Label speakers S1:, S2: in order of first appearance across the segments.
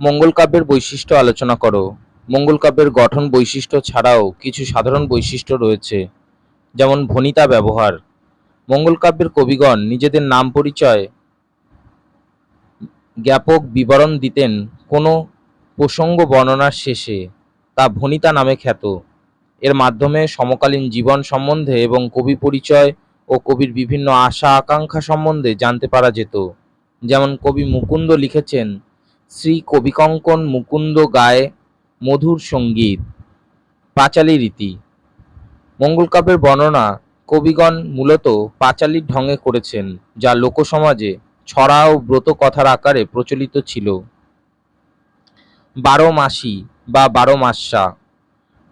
S1: মঙ্গল কাব্যের বৈশিষ্ট্য আলোচনা করো। মঙ্গল কাব্যের গঠন বৈশিষ্ট্য ছাড়াও কিছু সাধারণ বৈশিষ্ট্য রয়েছে, যেমন ভনিতা ব্যবহার। মঙ্গল কাব্যের কবিগণ নিজেদের নাম পরিচয়, জ্ঞাপক বিবরণ দিতেন কোনো প্রসঙ্গ বর্ণনার শেষে, তা ভনিতা নামে খ্যাত। এর মাধ্যমে সমকালীন জীবন সম্বন্ধে এবং কবি পরিচয় ও কবির বিভিন্ন আশা আকাঙ্ক্ষা সম্বন্ধে জানতে পারা যেত। যেমন কবি মুকুন্দ লিখেছেন শ্রী কবিকঙ্কন মুকুন্দ গায়ে মধুর সংগীত, পাঁচালী রীতি। মঙ্গল কাব্যের বর্ণনা কবিগণ মূলত পাঁচালীর ঢঙে করেছেন, যা লোকসমাজে ছড়া ও ব্রত কথার আকারে প্রচলিত ছিল। বারো মাসি বা বারো মাসা।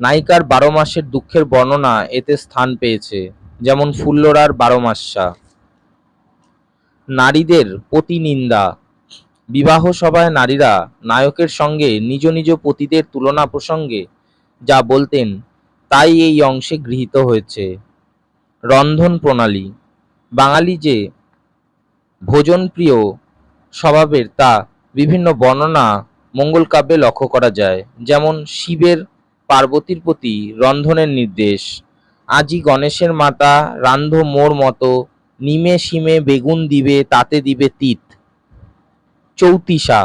S1: নায়িকার বারো মাসের দুঃখের বর্ণনা এতে স্থান পেয়েছে, যেমন ফুল্লরার বারো মাসা। নারীদের প্রতিনিন্দা বিবাহ সভায় নারীরা নায়কের সঙ্গে নিজ নিজ পতিদের তুলনা প্রসঙ্গে যা বলতেন, তাই এই অংশে গৃহীত হয়েছে। রন্ধন প্রণালী, বাঙালি যে ভোজনপ্রিয় স্বভাবের তা বিভিন্ন বর্ণনা মঙ্গল কাব্যে লক্ষ্য করা যায়। যেমন, শিবের পার্বতীর প্রতি রন্ধনের নির্দেশ, আজি গণেশের মাতা রান্ধ মোর মতো, নিমে শিমে বেগুন দিবে, তাতে দিবে তিত। চৌতিসা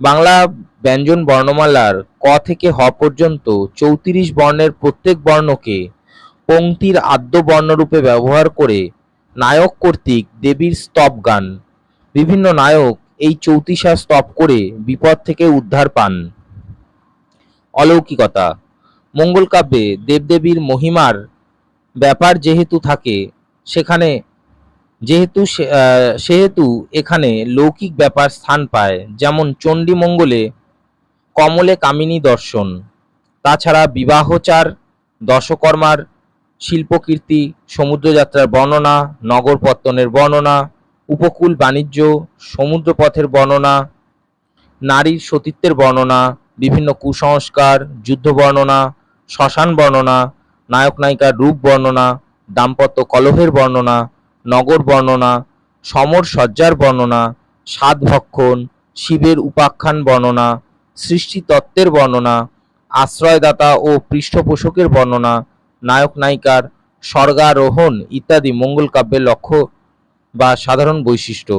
S1: বাংলা ব্যঞ্জন বর্ণমালার ক থেকে হ পর্যন্ত চৌত্রিশ বর্ণের প্রত্যেক বর্ণকে পংক্তির আদ্য বর্ণরূপে ব্যবহার করে নায়ক কর্তৃক দেবীর স্তব গান। বিভিন্ন নায়ক এই চৌতিসা স্তব করে বিপদ থেকে উদ্ধার পান। অলৌকিকতা। মঙ্গল কাব্যে দেবদেবীর মহিমার ব্যাপার যেহেতু থাকে, সেখানে যেহেতু সেহেতু এখানে লৌকিক ব্যাপার স্থান পায়, যেমন চণ্ডী মঙ্গলে কমলে কামিনী দর্শন, তাছাড়া বিবাহচার, দশকর্মার শিল্পকীর্তি, সমুদ্রযাত্রার বর্ণনা, নগরপত্তনের বর্ণনা, উপকূল বাণিজ্য, সমুদ্রপথের বর্ণনা, নারীর সতীত্বের বর্ণনা, বিভিন্ন কুসংস্কার, যুদ্ধ বর্ণনা, শ্মশান বর্ণনা, নায়ক নায়িকার রূপ বর্ণনা, দাম্পত্য কলহের বর্ণনা নগর বর্ণনা, সমর সজ্জার বর্ণনা সাত ভক্ষণ, শিবের উপাখ্যান বর্ণনা সৃষ্টিতত্ত্বের বর্ণনা, আশ্রয়দাতা ও পৃষ্ঠপোষকের বর্ণনা, নায়ক নায়িকার, স্বর্গারোহণ ইত্যাদি মঙ্গল কাব্যের লক্ষ্য বা সাধারণ বৈশিষ্ট্য।